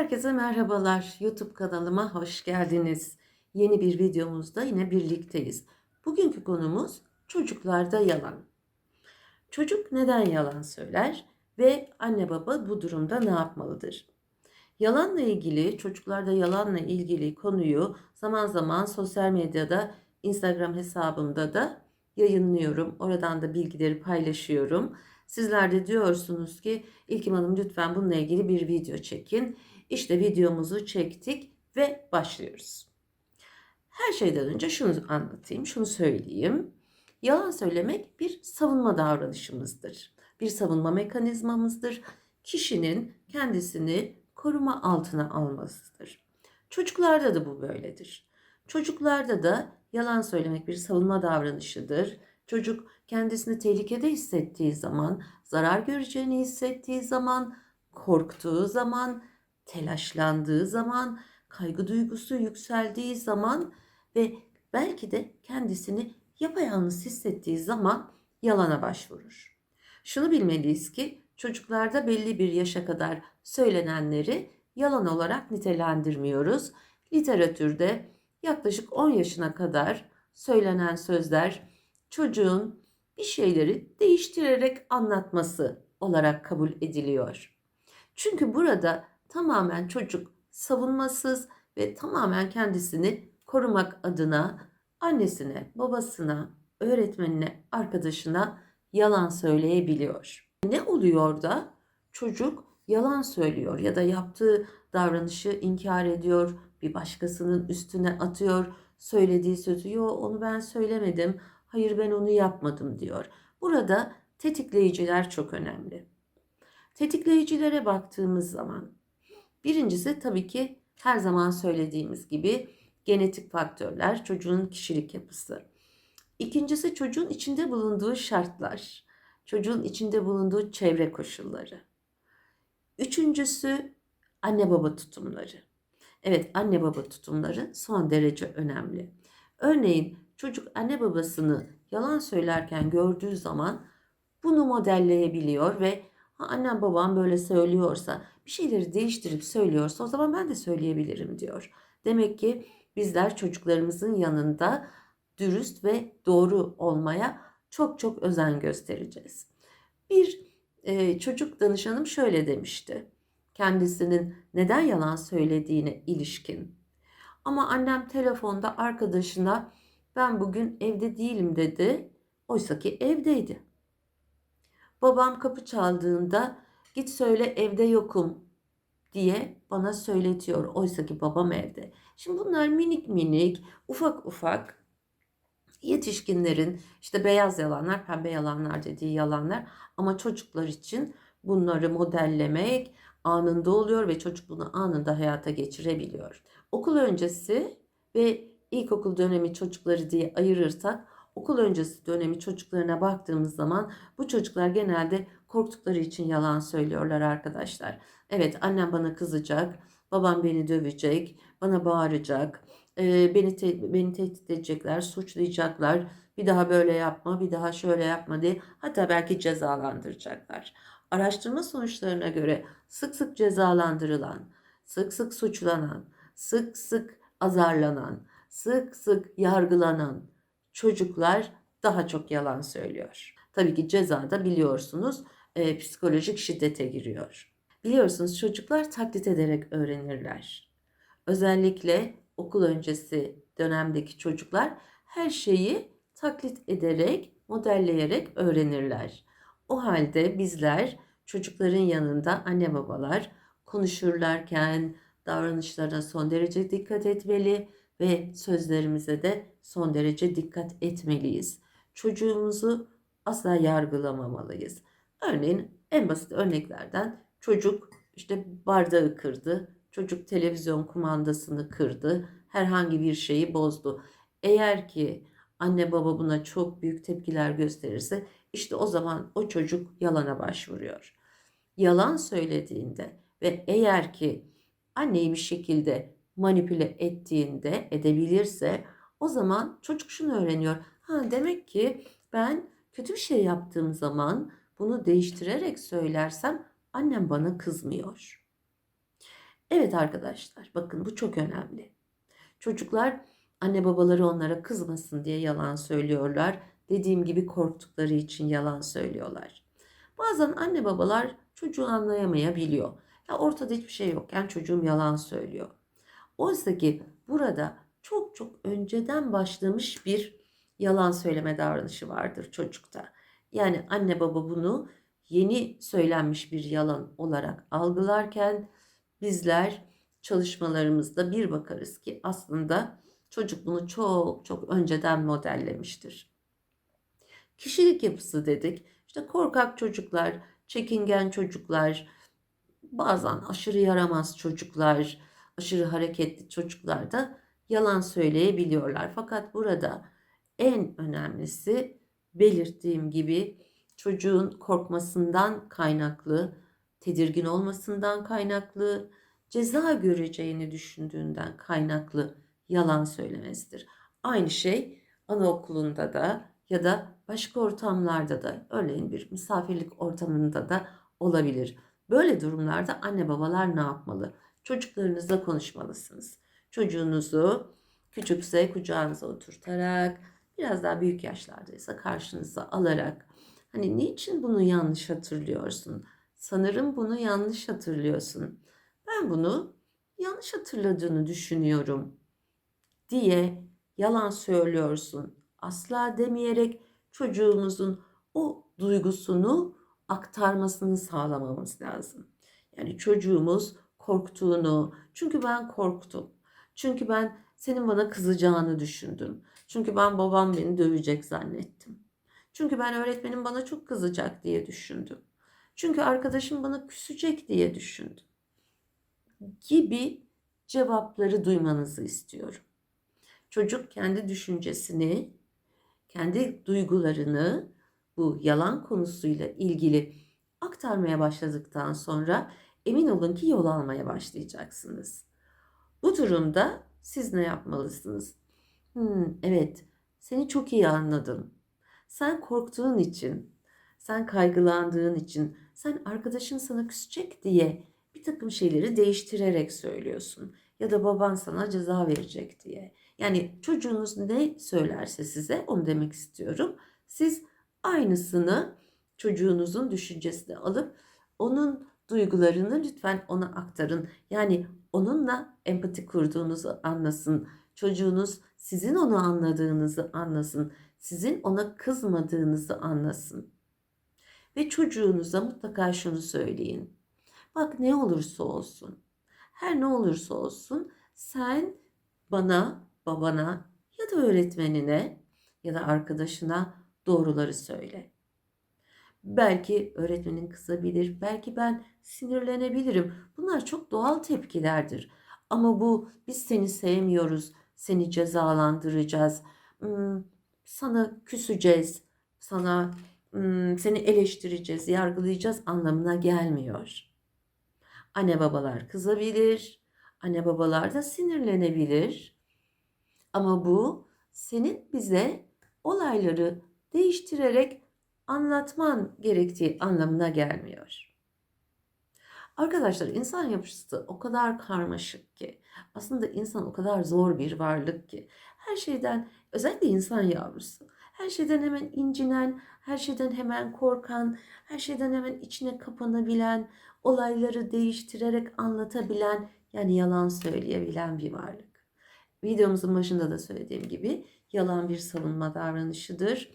Herkese merhabalar. YouTube kanalıma hoş geldiniz. Yeni bir videomuzda yine birlikteyiz. Bugünkü konumuz çocuklarda yalan. Çocuk neden yalan söyler ve anne baba bu durumda ne yapmalıdır? Yalanla ilgili, çocuklarda yalanla ilgili konuyu zaman zaman sosyal medyada, Instagram hesabımda da yayınlıyorum. Oradan da bilgileri paylaşıyorum. Sizler de diyorsunuz ki İlkim Hanım lütfen bununla ilgili bir video çekin. İşte videomuzu çektik ve başlıyoruz. Her şeyden önce şunu anlatayım, şunu söyleyeyim. Yalan söylemek bir savunma davranışımızdır. Bir savunma mekanizmamızdır. Kişinin kendisini koruma altına almasıdır. Çocuklarda da bu böyledir. Çocuklarda da yalan söylemek bir savunma davranışıdır. Çocuk kendisini tehlikede hissettiği zaman, zarar göreceğini hissettiği zaman, korktuğu zaman, telaşlandığı zaman, kaygı duygusu yükseldiği zaman ve belki de kendisini yapayalnız hissettiği zaman yalana başvurur. Şunu bilmeliyiz ki çocuklarda belli bir yaşa kadar söylenenleri yalan olarak nitelendirmiyoruz. Literatürde yaklaşık 10 yaşına kadar söylenen sözler çocuğun bir şeyleri değiştirerek anlatması olarak kabul ediliyor. Çünkü burada tamamen çocuk savunmasız ve tamamen kendisini korumak adına annesine, babasına, öğretmenine, arkadaşına yalan söyleyebiliyor. Ne oluyor da çocuk yalan söylüyor ya da yaptığı davranışı inkar ediyor, bir başkasının üstüne atıyor, söylediği sözü yo onu ben söylemedim, hayır ben onu yapmadım diyor. Burada tetikleyiciler çok önemli. Tetikleyicilere baktığımız zaman birincisi tabii ki her zaman söylediğimiz gibi genetik faktörler, çocuğun kişilik yapısı. İkincisi çocuğun içinde bulunduğu şartlar, çocuğun içinde bulunduğu çevre koşulları. Üçüncüsü anne baba tutumları. Evet anne baba tutumları son derece önemli. Örneğin çocuk anne babasını yalan söylerken gördüğü zaman bunu modelleyebiliyor ve ha, annem babam böyle söylüyorsa bir şeyleri değiştirip söylüyorsa o zaman ben de söyleyebilirim diyor. Demek ki bizler çocuklarımızın yanında dürüst ve doğru olmaya çok çok özen göstereceğiz. Bir e, çocuk danışanım şöyle demişti. Kendisinin neden yalan söylediğine ilişkin. Ama annem telefonda arkadaşına ben bugün evde değilim dedi. Oysa ki evdeydi. Babam kapı çaldığında git söyle evde yokum diye bana söyletiyor. Oysa ki babam evde. Şimdi bunlar minik minik, ufak ufak yetişkinlerin işte beyaz yalanlar, pembe yalanlar dediği yalanlar ama çocuklar için bunları modellemek anında oluyor ve çocuk bunu anında hayata geçirebiliyor. Okul öncesi ve ilkokul dönemi çocukları diye ayırırsak okul öncesi dönemi çocuklarına baktığımız zaman bu çocuklar genelde korktukları için yalan söylüyorlar arkadaşlar. Evet annem bana kızacak, babam beni dövecek, bana bağıracak, e, beni te- beni tehdit edecekler, suçlayacaklar. Bir daha böyle yapma, bir daha şöyle yapma diye hatta belki cezalandıracaklar. Araştırma sonuçlarına göre sık sık cezalandırılan, sık sık suçlanan, sık sık azarlanan, sık sık yargılanan çocuklar daha çok yalan söylüyor. Tabii ki cezada biliyorsunuz e, psikolojik şiddete giriyor. Biliyorsunuz çocuklar taklit ederek öğrenirler. Özellikle okul öncesi dönemdeki çocuklar her şeyi taklit ederek, modelleyerek öğrenirler. O halde bizler çocukların yanında anne babalar konuşurlarken davranışlarına son derece dikkat etmeli ve sözlerimize de son derece dikkat etmeliyiz. Çocuğumuzu asla yargılamamalıyız. Örneğin en basit örneklerden çocuk işte bardağı kırdı, çocuk televizyon kumandasını kırdı, herhangi bir şeyi bozdu. Eğer ki anne baba buna çok büyük tepkiler gösterirse işte o zaman o çocuk yalana başvuruyor. Yalan söylediğinde ve eğer ki anneyi bir şekilde manipüle ettiğinde edebilirse o zaman çocuk şunu öğreniyor. Ha demek ki ben kötü bir şey yaptığım zaman bunu değiştirerek söylersem annem bana kızmıyor. Evet arkadaşlar bakın bu çok önemli. Çocuklar anne babaları onlara kızmasın diye yalan söylüyorlar. Dediğim gibi korktukları için yalan söylüyorlar. Bazen anne babalar çocuğu anlayamayabiliyor. Ya ortada hiçbir şey yokken çocuğum yalan söylüyor. Oysa ki burada çok çok önceden başlamış bir yalan söyleme davranışı vardır çocukta. Yani anne baba bunu yeni söylenmiş bir yalan olarak algılarken bizler çalışmalarımızda bir bakarız ki aslında çocuk bunu çok çok önceden modellemiştir. Kişilik yapısı dedik. İşte korkak çocuklar, çekingen çocuklar, bazen aşırı yaramaz çocuklar, aşırı hareketli çocuklar da yalan söyleyebiliyorlar. Fakat burada en önemlisi belirttiğim gibi çocuğun korkmasından kaynaklı, tedirgin olmasından kaynaklı, ceza göreceğini düşündüğünden kaynaklı yalan söylemesidir. Aynı şey anaokulunda da ya da başka ortamlarda da örneğin bir misafirlik ortamında da olabilir. Böyle durumlarda anne babalar ne yapmalı? Çocuklarınızla konuşmalısınız. Çocuğunuzu küçükse kucağınıza oturtarak, biraz daha büyük yaşlardaysa karşınıza alarak hani niçin bunu yanlış hatırlıyorsun? Sanırım bunu yanlış hatırlıyorsun. Ben bunu yanlış hatırladığını düşünüyorum diye yalan söylüyorsun. Asla demeyerek çocuğumuzun o duygusunu aktarmasını sağlamamız lazım. Yani çocuğumuz korktuğunu, çünkü ben korktum. Çünkü ben senin bana kızacağını düşündüm. Çünkü ben babam beni dövecek zannettim. Çünkü ben öğretmenim bana çok kızacak diye düşündüm. Çünkü arkadaşım bana küsecek diye düşündüm. Gibi cevapları duymanızı istiyorum. Çocuk kendi düşüncesini, kendi duygularını bu yalan konusuyla ilgili aktarmaya başladıktan sonra emin olun ki yol almaya başlayacaksınız. Bu durumda siz ne yapmalısınız? Hmm, evet, seni çok iyi anladım. Sen korktuğun için, sen kaygılandığın için, sen arkadaşın sana küsecek diye bir takım şeyleri değiştirerek söylüyorsun. Ya da baban sana ceza verecek diye. Yani çocuğunuz ne söylerse size onu demek istiyorum. Siz aynısını çocuğunuzun düşüncesine alıp onun duygularını lütfen ona aktarın. Yani onunla empati kurduğunuzu anlasın. Çocuğunuz sizin onu anladığınızı anlasın. Sizin ona kızmadığınızı anlasın. Ve çocuğunuza mutlaka şunu söyleyin. Bak ne olursa olsun. Her ne olursa olsun sen bana, babana ya da öğretmenine ya da arkadaşına doğruları söyle. Belki öğretmenin kızabilir, belki ben sinirlenebilirim. Bunlar çok doğal tepkilerdir. Ama bu biz seni sevmiyoruz, seni cezalandıracağız, hmm, sana küseceğiz, sana hmm, seni eleştireceğiz, yargılayacağız anlamına gelmiyor. Anne babalar kızabilir, anne babalar da sinirlenebilir. Ama bu senin bize olayları değiştirerek anlatman gerektiği anlamına gelmiyor. Arkadaşlar insan yapısı o kadar karmaşık ki aslında insan o kadar zor bir varlık ki her şeyden özellikle insan yavrusu her şeyden hemen incinen, her şeyden hemen korkan, her şeyden hemen içine kapanabilen, olayları değiştirerek anlatabilen yani yalan söyleyebilen bir varlık. Videomuzun başında da söylediğim gibi yalan bir savunma davranışıdır.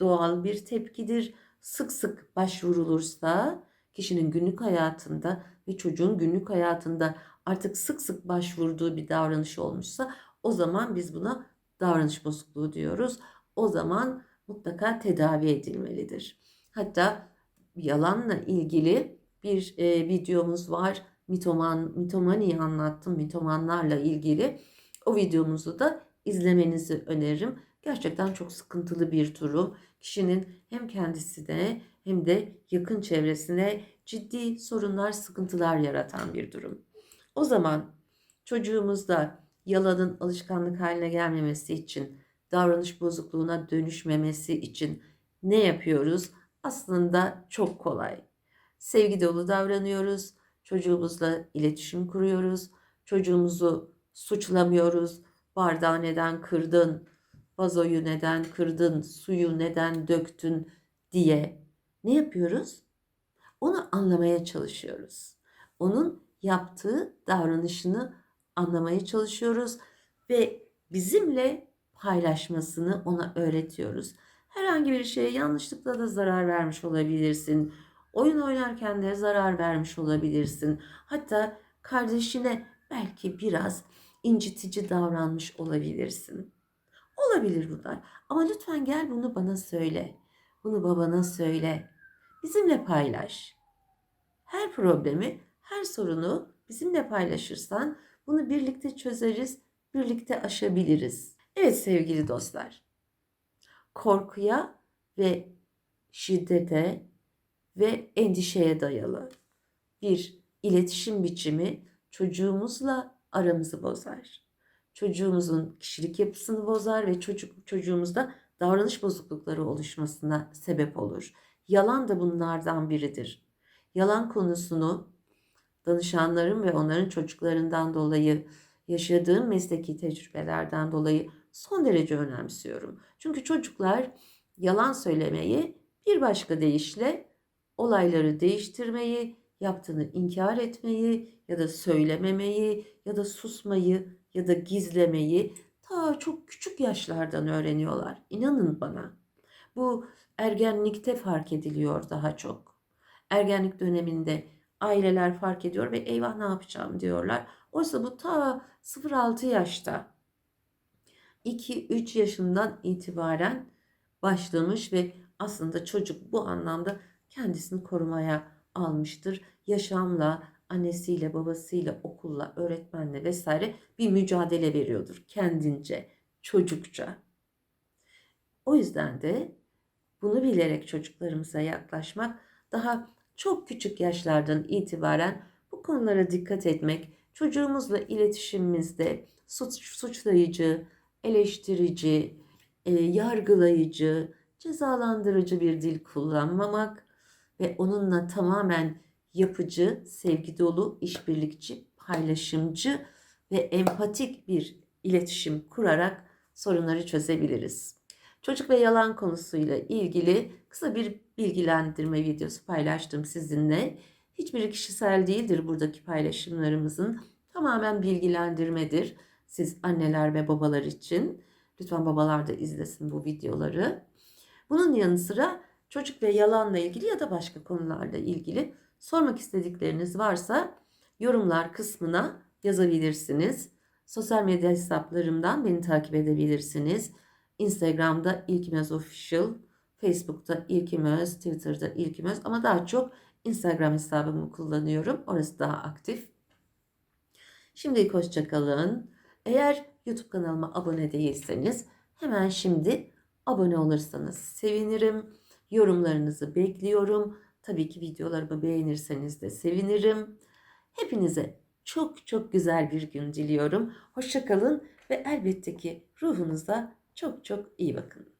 Doğal bir tepkidir. Sık sık başvurulursa kişinin günlük hayatında ve çocuğun günlük hayatında artık sık sık başvurduğu bir davranış olmuşsa o zaman biz buna davranış bozukluğu diyoruz. O zaman mutlaka tedavi edilmelidir. Hatta yalanla ilgili bir e, videomuz var. Mitoman, mitomaniyi anlattım. Mitomanlarla ilgili. O videomuzu da izlemenizi öneririm. Gerçekten çok sıkıntılı bir durum. Kişinin hem kendisine hem de yakın çevresine ciddi sorunlar, sıkıntılar yaratan bir durum. O zaman çocuğumuzda yalanın alışkanlık haline gelmemesi için, davranış bozukluğuna dönüşmemesi için ne yapıyoruz? Aslında çok kolay. Sevgi dolu davranıyoruz. Çocuğumuzla iletişim kuruyoruz. Çocuğumuzu suçlamıyoruz. Bardağı neden kırdın? Vazoyu neden kırdın? Suyu neden döktün diye. Ne yapıyoruz? Onu anlamaya çalışıyoruz. Onun yaptığı davranışını anlamaya çalışıyoruz ve bizimle paylaşmasını ona öğretiyoruz. Herhangi bir şeye yanlışlıkla da zarar vermiş olabilirsin. Oyun oynarken de zarar vermiş olabilirsin. Hatta kardeşine belki biraz incitici davranmış olabilirsin. Olabilir bunlar. Ama lütfen gel bunu bana söyle. Bunu babana söyle. Bizimle paylaş. Her problemi, her sorunu bizimle paylaşırsan bunu birlikte çözeriz, birlikte aşabiliriz. Evet sevgili dostlar. Korkuya ve şiddete ve endişeye dayalı bir iletişim biçimi çocuğumuzla aramızı bozar. Çocuğumuzun kişilik yapısını bozar ve çocuk çocuğumuzda davranış bozuklukları oluşmasına sebep olur. Yalan da bunlardan biridir. Yalan konusunu danışanlarım ve onların çocuklarından dolayı yaşadığım mesleki tecrübelerden dolayı son derece önemsiyorum. Çünkü çocuklar yalan söylemeyi bir başka deyişle olayları değiştirmeyi, yaptığını inkar etmeyi ya da söylememeyi ya da susmayı ya da gizlemeyi ta çok küçük yaşlardan öğreniyorlar. İnanın bana. Bu ergenlikte fark ediliyor daha çok. Ergenlik döneminde aileler fark ediyor ve eyvah ne yapacağım diyorlar. Oysa bu ta 0-6 yaşta 2-3 yaşından itibaren başlamış ve aslında çocuk bu anlamda kendisini korumaya almıştır. Yaşamla, annesiyle, babasıyla, okulla, öğretmenle vesaire bir mücadele veriyordur kendince, çocukça. O yüzden de bunu bilerek çocuklarımıza yaklaşmak, daha çok küçük yaşlardan itibaren bu konulara dikkat etmek, çocuğumuzla iletişimimizde suç, suçlayıcı, eleştirici, e, yargılayıcı, cezalandırıcı bir dil kullanmamak ve onunla tamamen yapıcı, sevgi dolu, işbirlikçi, paylaşımcı ve empatik bir iletişim kurarak sorunları çözebiliriz. Çocuk ve yalan konusuyla ilgili kısa bir bilgilendirme videosu paylaştım sizinle. Hiçbiri kişisel değildir buradaki paylaşımlarımızın. Tamamen bilgilendirmedir. Siz anneler ve babalar için. Lütfen babalar da izlesin bu videoları. Bunun yanı sıra çocuk ve yalanla ilgili ya da başka konularla ilgili sormak istedikleriniz varsa yorumlar kısmına yazabilirsiniz. Sosyal medya hesaplarımdan beni takip edebilirsiniz. Instagram'da İlkimöz Official, Facebook'ta İlkimöz, Twitter'da İlkimöz ama daha çok Instagram hesabımı kullanıyorum. Orası daha aktif. Şimdilik hoşçakalın. Eğer YouTube kanalıma abone değilseniz hemen şimdi abone olursanız sevinirim. Yorumlarınızı bekliyorum. Tabii ki videolarımı beğenirseniz de sevinirim. Hepinize çok çok güzel bir gün diliyorum. Hoşçakalın ve elbette ki ruhunuza çok çok iyi bakın.